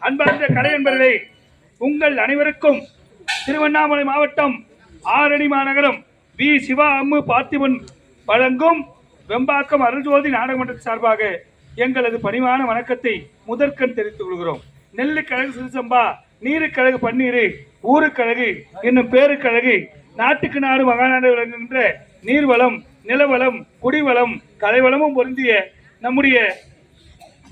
அன்பார்ந்த கலை என்பவர்களே உங்கள் அனைவருக்கும் திருவண்ணாமலை மாவட்டம் ஆரணி மாநகரம் வி சிவா அம்மு பார்த்திபன் வழங்கும் வெம்பாக்கம் அருள்ஜோதி நாடகமன்ற சார்பாக எங்களது பணிவான வணக்கத்தை முதற்கண் தெரிவித்துக் கொள்கிறோம். நெல்லுக்கழகு சிறுசம்பா நீருக்கழகு பன்னீர் ஊருக்கழகு என்னும் பேருக்கழகு நாட்டுக்கு நாடு மகாநாடு விளங்குகின்ற நீர்வளம் நிலவளம் குடிவளம் கலைவளமும் பொருந்திய நம்முடைய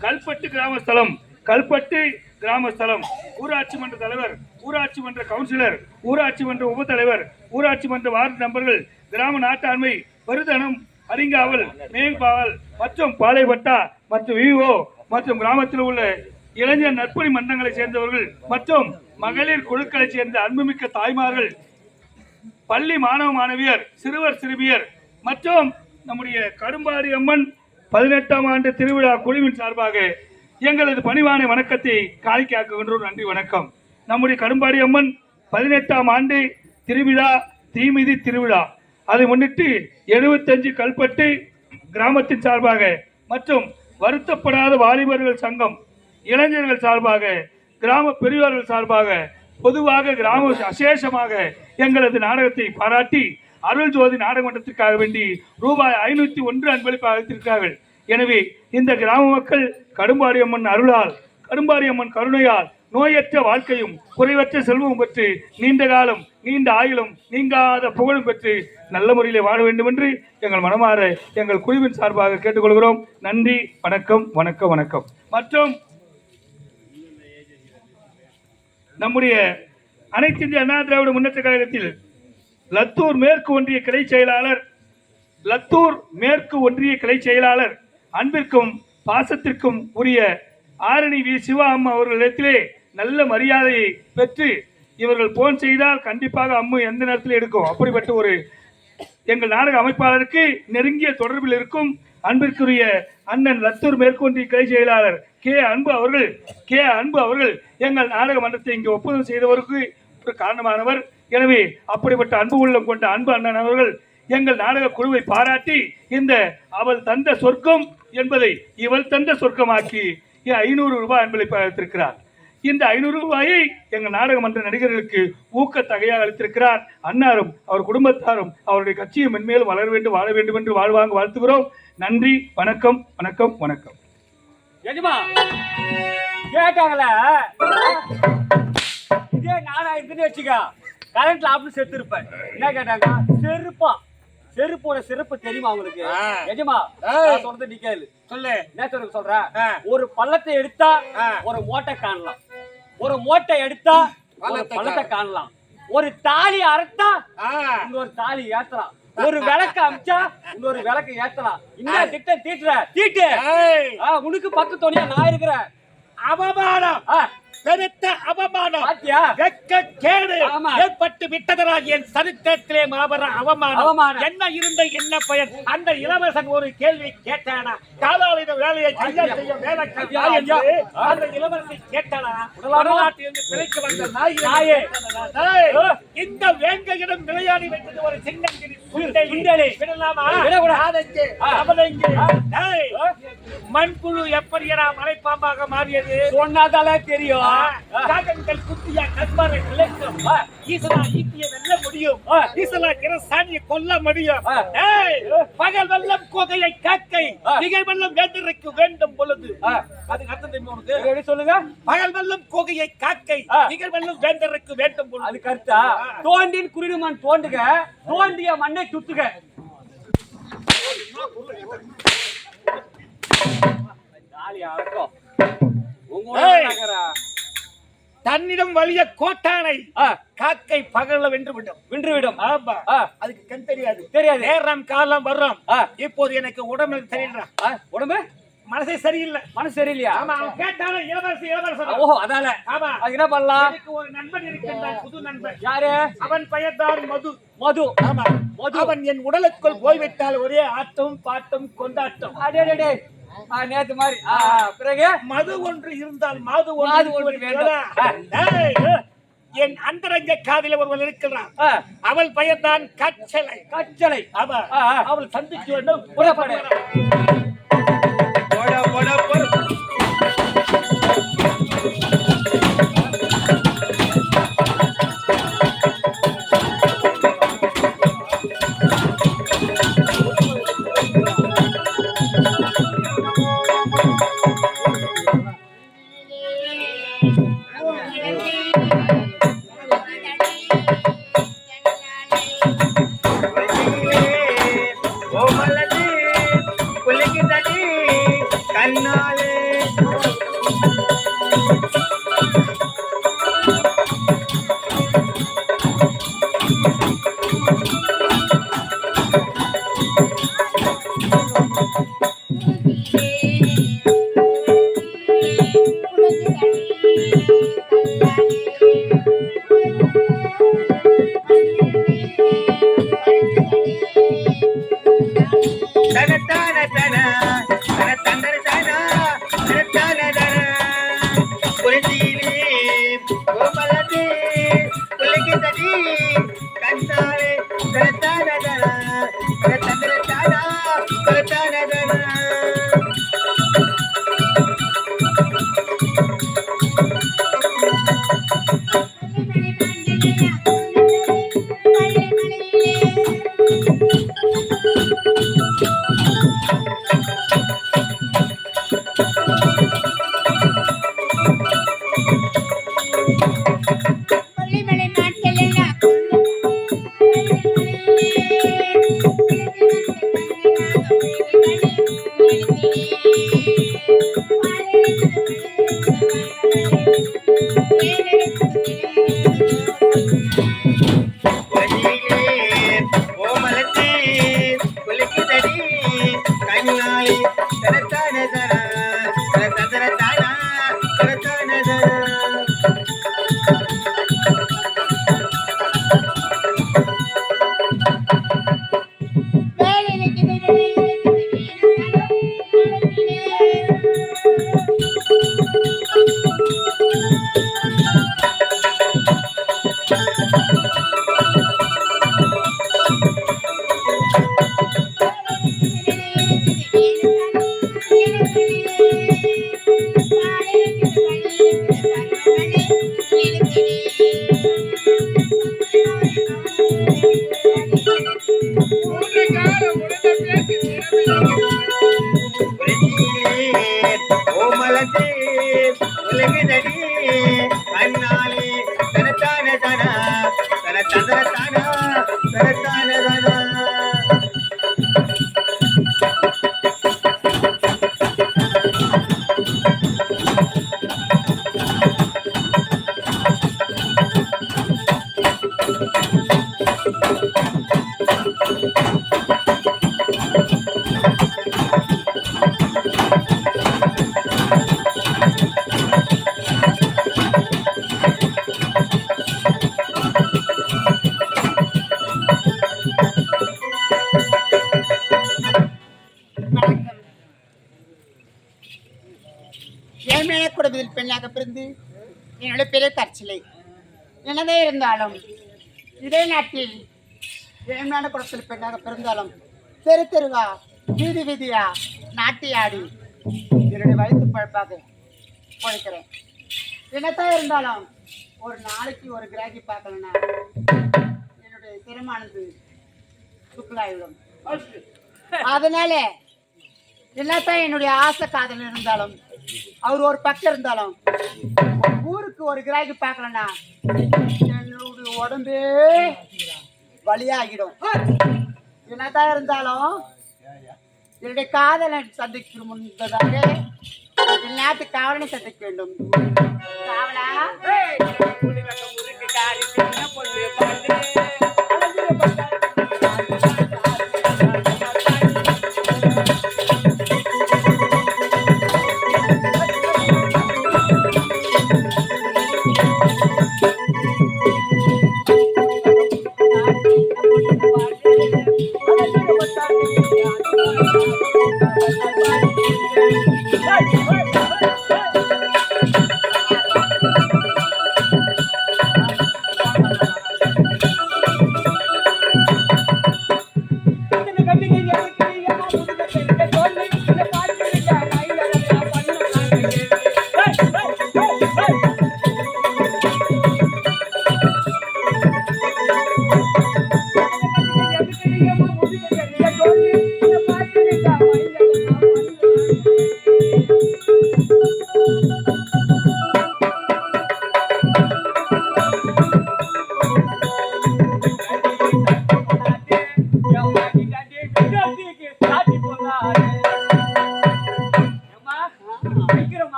கல்பட்டு கிராம ஸ்தலம் கல்பட்டு கிராம ஸ்தலம் ஊராட்சி மன்ற தலைவர் ஊராட்சி மன்ற கவுன்சிலர் ஊராட்சி மன்ற உப தலைவர் ஊராட்சி மன்ற வார்டு நம்பர்கள் கிராம நாட்டாண்மை பெருதனம் அரிங்காவல் மேல்பாவல் மற்றும் பாளையப்பட்டா மற்றும் விஓ மற்றும் கிராமத்தில் உள்ள இளைஞர் நற்பணி மன்றங்களை சேர்ந்தவர்கள் மற்றும் மகளிர் குழுக்களை சேர்ந்த அன்புமிக்க தாய்மார்கள் பள்ளி மாணவ மாணவியர் சிறுவர் சிறுமியர் மற்றும் நம்முடைய கரும்பாடி அம்மன் பதினெட்டாம் ஆண்டு திருவிழா குழுவின் சார்பாக எங்களது பணிவான வணக்கத்தை காணிக்காக்குகின்றோம் நன்றி வணக்கம். நம்முடைய கரும்பாடி அம்மன் பதினெட்டாம் ஆண்டு திருவிழா தீமிதி திருவிழா. அதை முன்னிட்டு எழுபத்தஞ்சு கல்பட்டு கிராமத்தின் சார்பாக மற்றும் வருத்தப்படாத வாலிபர்கள் சங்கம் இளைஞர்கள் சார்பாக கிராம பெரியவர்கள் சார்பாக பொதுவாக கிராம அசேஷமாக எங்களது நாடகத்தை பாராட்டி அருள் ஜோதி நாடகமன்றத்திற்காக வேண்டி ரூபாய் ஐநூத்தி ஒன்று அன்பளிப்பாக அளித்திருக்கிறார்கள். எனவே இந்த கிராம மக்கள் கடும்பாடி அம்மன் அருளால் கடும்பாரியம்மன் கருணையால் நோயற்ற வாழ்க்கையும் குறைவற்ற செல்வமும் பெற்று நீண்ட காலம் நீண்ட ஆயுளும் நீங்காத புகழும் பெற்று நல்ல முறையிலே வாழ வேண்டும் என்று எங்கள் மனமாற எங்கள் குழுவின் சார்பாக கேட்டுக்கொள்கிறோம். நன்றி வணக்கம் வணக்கம் வணக்கம். மற்றும் நம்முடைய அனைத்து இந்திய அண்ணா திராவிட முன்னேற்ற கழகத்தில் லத்தூர் மேற்கு ஒன்றிய கிளை செயலாளர் லத்தூர் மேற்கு ஒன்றிய கிளை செயலாளர் அன்பிற்கும் பாசத்திற்கும் உரிய ஆரணி வி. சிவா அம்மா அவர்களிடத்திலே நல்ல மரியாதையை பெற்று இவர்கள் போன் செய்தால் கண்டிப்பாக அம்மு எந்த நேரத்தில் எடுக்கும். அப்படிப்பட்ட ஒரு எங்கள் நாடக அமைப்பாளருக்கு நெருங்கிய தொடர்பில் இருக்கும் அன்பிற்குரிய அண்ணன் லத்தூர் மேற்கொன்றிய கிளை செயலாளர் கே. அன்பு அவர்கள் கே. அன்பு அவர்கள் எங்கள் நாடக மன்றத்தை இங்கே ஒப்புதல் செய்தவருக்கு ஒரு காரணமானவர். எனவே அப்படிப்பட்ட அன்பு உள்ளம் கொண்ட அன்பு அண்ணன் அவர்கள் எங்கள் நாடக குழுவை பாராட்டி இந்த அவள் தந்த சொர்க்கம் என்பதை இவள் தந்த சொர்க்கமாக்கி ஐநூறு ரூபாய் அன்பளை அளித்திருக்கிறார். இந்த ஐநூறு ரூபாயை எங்கள் நாடக மன்ற நடிகர்களுக்கு ஊக்கத்தகையாக அளித்திருக்கிறார். அன்னாரும் அவர் குடும்பத்தாரும் அவருடைய கட்சியும் மென்மேலும் வளர வேண்டும் வாழ வேண்டும் என்று வாழ்வாங்க வாழ்த்துகிறோம். நன்றி வணக்கம் வணக்கம் வணக்கம். எஜமா கேட்டாங்களே? இதே நானா இருக்குன்னு வச்சுக்க. கரண்ட்ல ஆப்ல செத்து இருப்பேன் என்ன கேட்டாங்க செருப்பா. செருப்போட சிறப்பு தெரியுமா உங்களுக்கு. நான் சொல்றது நீ கேளு. சொல்லு. என்ன சொல்றேன். ஒரு பள்ளத்தை எடுத்தா. ஒரு மூட்டை காணலாம். ஒரு மூட்டை எடுத்தா ஒரு பள்ளத்தை காணலாம். ஒரு தாலி அறுத்தா இன்னொரு தாலி ஏத்தலாம். ஒரு விளக்கு அமிச்சா இன்னொரு விளக்கு ஏத்தலாம். இந்த திட்டம்? தீட்டுற. தீட்டு. உனக்கு பத்து துணியா நான் இருக்கிறேன். அவமானம். பெருத்த அவமானம் ஆமா. ஏற்பட்டு விட்டதனால் என் சரித்திரத்திலே மாபெரும் அவமானம். என்ன இருந்த என்ன பயன் அந்த இளவரசன் ஒரு கேள்வி கேட்டானா காலாளின வேலையை செய்ய செய்ய. என்று அந்த இளவரசி கேட்டானா? வடநாட்டிலிருந்து பிழைக்கு வந்த நாய். இந்த வேங்கையிடம் விளையாடி வைத்தது ஒரு. சுண்டெலி. விடலாமா விடக்கூடாது. டேய், மண்புழு எப்படி மலைப்பாம்பாக மாறியது சொன்னாதாலே தெரியும் காகங்கள் விளைக்கும். ஈட்டிய வெல்ல முடியும். ஆ. ஈசனா இரசாணியை கொல்ல முடியும். பகல் வெள்ளம் கோகையை காக்கை. நிகழ் வெள்ளம் வேண்டும் பொழுது. ஆ. அதுக்கு அர்த்தம் தெரியுமா உனக்கு எப்படி சொல்லுங்க? பகல் வெள்ளம் கோகையை காக்கை. நிகழ் வெள்ளம் வேந்தருக்கு வேண்டும் பொழுது. அது கருத்தா? தோண்டின் குருடுமன் தோண்டுக. தோண்டிய மண்ணை துத்துக. ஜாலியா இருக்கும். உங்க. தன்னிடம் வலிய கோட்டானை காக்கை பகல்ல வென்று விடும் வென்றுவிடும். ஆமா. ஆ, அதுக்கு கண் தெரியாது. தெரியாது. நேரம் காலம் வர்றோம். இப்போது எனக்கு உடம்பு சரியில்லை. ஆ, உடம்பு? மனசே சரியில்லை. மனசு சரியில்லையா? ஆமா அவன் கேட்டான இளவரசி இளவரசன் ஓஹோ அதால. ஆமா. அது என்ன பண்ணலாம்? எனக்கு ஒரு நண்பன் இருக்கின்றான் புது நண்பன். யாரு? அவன் பெயர் தான் மது. மது. ஆமா. மது. அவன் என் உடலுக்குள் போய்விட்டால் ஒரே ஆட்டம் பாட்டம் கொண்டாட்டம். அடே நேத்து மாதிரி. பிறகு? மது ஒன்று இருந்தால் மாது ஒன்று ஒன்று வேண்டும். என் அந்தரங்க காதில ஒருவன் இருக்கிறான். அவள் பெயர் தான் கச்சலை. கச்சலை. அவ அவள் சந்திக்க வேண்டும். புறப்படு போடா, போடா, tum, tum. என்னோட பெரிய தற்சலை. என்னதே இருந்தாலும் இதே நாட்டில் ஏழ்மையான குடும்பத்தில் பெண்ணாக பிறந்தாலும் தெரு தெருவா வீதி வீதியா நாட்டியாடி என்னுடைய வயிற்று பழப்பாக பொழைக்கிறேன். என்னத்தான் இருந்தாலும் ஒரு நாளைக்கு ஒரு கிராக்கி பார்க்கலன்னா என்னுடைய திறமானது சுக்குலாயிடும் அதனால என்னத்தான் என்னுடைய ஆசை காதல் இருந்தாலும் அவர் ஒரு பக்கம் இருந்தாலும் ஊருக்கு ஒரு கிராக்கி பார்க்கலன்னா என்னுடைய உடம்பே வலியாகிடும். என்னதான் இருந்தாலும் என்னுடைய காதலை சந்திக்கும் முன்பதாக நாட்டு காவலனை சந்திக்க வேண்டும்.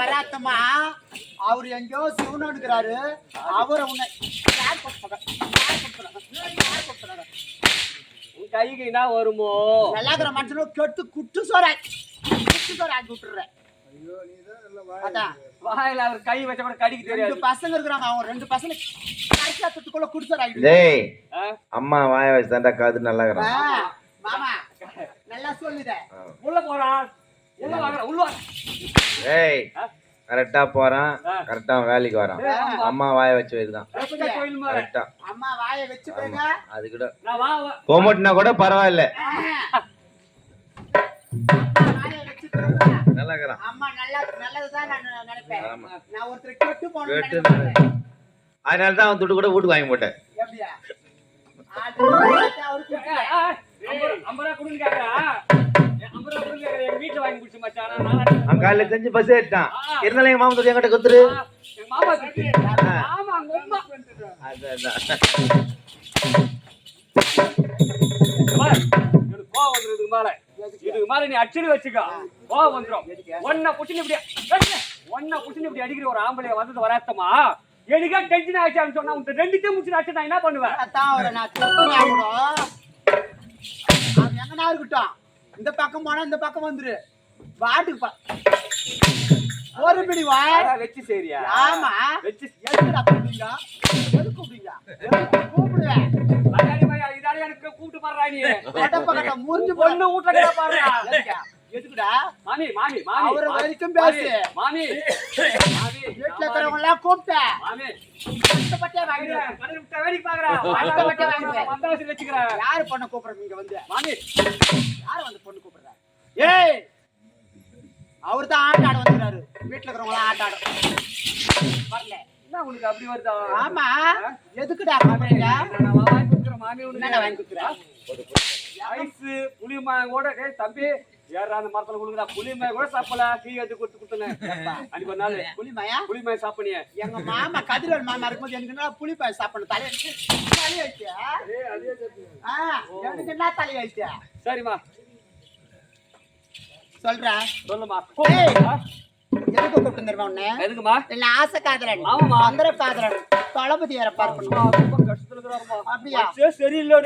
வராத்தம்மா அவர் எங்கேயோ சிவன் எடுக்கிறாரு. அவரை உன்னை யார் கொடுத்தாங்க? யார் கொடுத்தாங்க? யார் கொடுத்தாங்க? உன் கைக்கு என்ன வருமோ? நல்லா இருக்கிற மனுஷனும் கெட்டு குட்டு சோறாய் குட்டு சோறு ஆக்கி விட்டுறேன் வாயில அவர் கை வச்ச கூட கடிக்க ரெண்டு தெரியாது. பசங்க இருக்கிறாங்க. அவங்க ரெண்டு பசங்க சோறு டேய் ஆ? அம்மா வாய வச்சு தாண்டா காது நல்லா இருக்கிறான். மாமா. நல்லா சொல்லுத. உள்ள போறான் உள்ள வாங்க உள்ள ஆ? கரெக்டா போறான். கரெக்டா வேலைக்கு வரான். ஏய். அம்மா. வாய வச்சு மாதிரி கரெக்டா அம்மா வாயை வச்சு போங்க அது கூட. நான் வா வா. கோமட்னா கூட பரவாயில்ல. வாயை வச்சு போங்க நல்லா இருக்கிறான். அம்மா நல்லா நல்லதுதான் நான் நினைப்பேன். ஆமா. நான் ஒருத்தர் கெட்டு போகணும்னு கேட்டு நினைப்பேன். அதனால தான் அவன் துட்டு கூட வீட்டுக்கு வாங்கி போட்டேன். காலையில செஞ்சு பஸ் ஏறிட்டான். இருந்தாலும் எங்க மாமா துட்டு என்கிட்ட குத்துரு இதுக்கு மேல. இதுக்கு மேல நீ அடிச்சுன்னு வச்சுக்கோ. கோவம் வந்துரும். ஒன்னை புடிச்சுன்னு இப்படி ஒன்னை புடிச்சுன்னு இப்படி அடிக்கிற ஒரு ஆம்பளைய வந்தது வராத்தமா எனக்கே டென்ஷன் ஆயிடுச்சான்னு சொன்னா உன் ரெண்டுத்தையும் முடிச்சு அடிச்சு நான் என்ன பண்ணுவேன் அவன் எங்கனா இருக்கட்டும். இந்த பக்கம் போனா இந்த பக்கம் வந்துரு. வாட்டுக்கு பா. ஒரு பிடி அதான் வச்சு சரியா? ஆமா. வச்சு எதுக்குடா கூப்பிடுங்க எதுக்கு கூப்பிடுங்க கூப்பிடுவேன் இதாடி எனக்கு கூப்பிட்டு பாடுறா நீ? போன பொண்ணு வீட்டுல பாடுறா எதுக்குடா? மாமி மாமி மாமி அவரை வரைக்கும் பேசு. மாமி மாமி. இருக்கிறவங்க எல்லாம் கூப்பிட்டேன் மாமி. கஷ்டப்பட்டே வாங்கிடுவேன் கடையில விட்டா வேடிக்கை பாக்குறா கஷ்டப்பட்டே வந்தாசி யாரு பொண்ணை கூப்பிடுறது இங்க வந்து? மாமி. யாரு வந்து பொண்ணு கூப்பிடுறா? ஏய்! அவர் தான் ஆட்ட ஆட வந்துறாரு வீட்டுல இருக்கிறவங்க ஆட்ட ஆட வரல. என்ன உனக்கு அப்படி வருதா? ஆமா. எதுக்குடா கூப்பிடுறீங்க? நான் வாங்கி கொடுக்குறேன் மாமி என்ன உனக்கு வாங்கி கொடுக்குறா? புளியமாய் கூட டேய் தம்பி. ஏறா அந்த மரத்துல கொடுக்குறா புளியமாய் கூட சாப்பிடல. டீ எடுத்து கொடுத்து கொடுத்தனேன் அன்னைக்கு ஒரு நாள் புளிமாயா? புளியமாய் சாப்பிடுனியே எங்க மாமா கதிரவன் மாமா இருக்கும்போது எனக்கு என்ன புளிப்பாய் சாப்பிடணும்? தலை தலை வச்சியா ஆ? எனக்கு என்ன தலை வச்சியா சரிம்மா. சொல்றா. சொல்லுமா எதுக்கு கூப்பிட்டு உன்னை? எதுக்குமா இல்ல ஆசை காதலன் ஆமாம்மா. மந்திர காதலன் தளபதி வேற பார்க்கணும். ரொம்ப கஷ்டத்துல இருக்கிறாருமா அப்படியா? சரியில்லை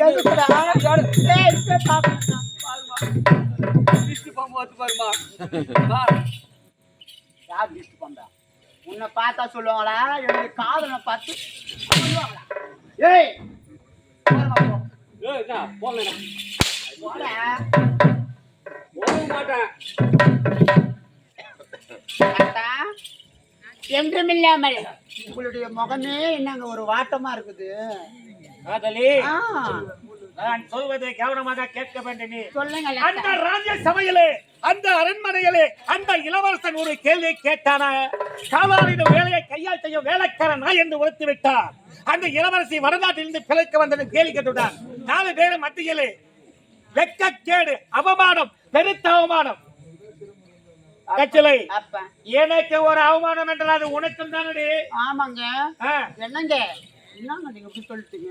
எதுக்குடா ஏய், இப்ப பாம்பு வந்து பாருமா யார் லிஸ்ட் பண்றா உன்னை பார்த்தா சொல்லுவாங்களா என்னுடைய காதலை பார்த்து சொல்லுவாங்களா ஏய் போறமா ஏய், என்ன போகல போடா. போக மாட்டேன் தாத்தா, என்றுமில்லாமல் உங்களுடைய முகமே என்னங்க ஒரு வாட்டமா இருக்குது காதலி நான் சொல்வதை கவனமாக கேட்க வேண்டும் நீ. சொல்லுங்க அந்த. ராஜ்ய சபையிலே அந்த அரண்மனையிலே அந்த இளவரசன் ஒரு கேள்வி கேட்டான? காலாளிட வேலையை கையால் செய்யும் வேலைக்காரன் நான் என்று உழைத்து விட்டார் அந்த இளவரசி வடநாட்டிலிருந்து பிழைக்க வந்தது கேள்வி கேட்டுவிட்டார் நாலு பேரும் மத்தியிலே வெக்கக்கேடு அவமானம் பெருத்த அவமானம். கச்சலை அப்ப. எனக்கு ஒரு அவமானம் என்றால் அது உனக்கும் தானடி? ஆமாங்க. என்னங்க? என்னங்க நீங்க சொல்லிட்டீங்க?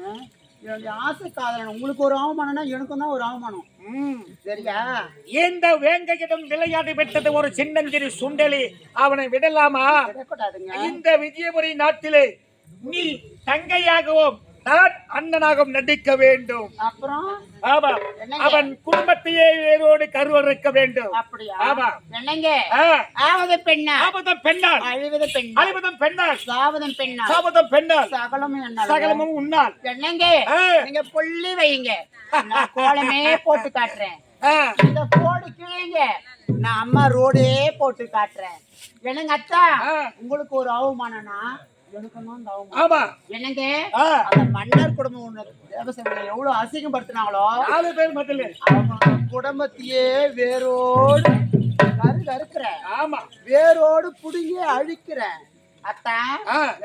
என்னுடைய ஆசை காதலன் உங்களுக்கு ஒரு அவமானம்னா எனக்கும் தான் ஒரு அவமானம். ம். சரியா? இந்த வேங்கையிடம் விளையாடி விட்டது ஒரு சின்னஞ்சிறு சுண்டலி. அவனை விடலாமா? விடக்கூடாதுங்க. இந்த விஜயபுரி நாட்டிலே நீ தங்கையாகவும். நான் அண்ணனாகவும் நடிக்க வேண்டும். அப்புறம்? ஆமா? அவன் குடும்பத்தையே வேரோடு வேண்டும். அப்படியா? ஆமா. என்னங்க? ஆ, ஆவது பெண்ணா? ஆபதம் பெண்ணால். அழிவது பெண்ணா? அழிவதம் பெண்ணால். சாவதம் பெண்ணால். சகலமும் சகலமும் உன்னால். என்னங்க. நீங்க புள்ளி வைங்க நான் கோலமே போட்டு காட்டுறேன். இந்த கோடு கிழிங்க. நான் அம்மா ரோடே போட்டு காட்டுறேன். என்னங்க அத்தா. உங்களுக்கு ஒரு அவமானம்னா ஆமா. என்னங்க? அந்த மன்னர் குடும்பம் ஒண்ணு தேவசேனை எவ்வளவு அசிங்கப்படுத்தினாங்களோ? நாலு பேர் மத்தியில அவங்க குடும்பத்தையே வேரோடு கரு ஆமா. வேரோடு புடுங்கி அழிக்கிறேன் அத்தா.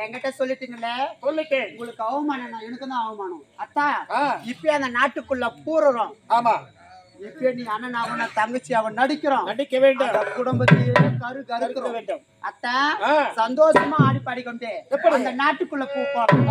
என்கிட்ட சொல்லிட்டீங்களே சொல்லிட்டேன். உங்களுக்கு அவமானம் எனக்கு தான் அவமானம். அத்தா ஆ. இப்ப அந்த நாட்டுக்குள்ள பூரறோம் ஆமா. நீ அண்ணன் அவன தங்கச்சி அவன் நடிக்கிறோம். நடிக்க வேண்டும். குடும்பத்தையே கரு கருக்க வேண்டும். அத்தா. சந்தோஷமா ஆடி பாடிக்கொண்டே எப்படி? அந்த நாட்டுக்குள்ள பூ போறோம்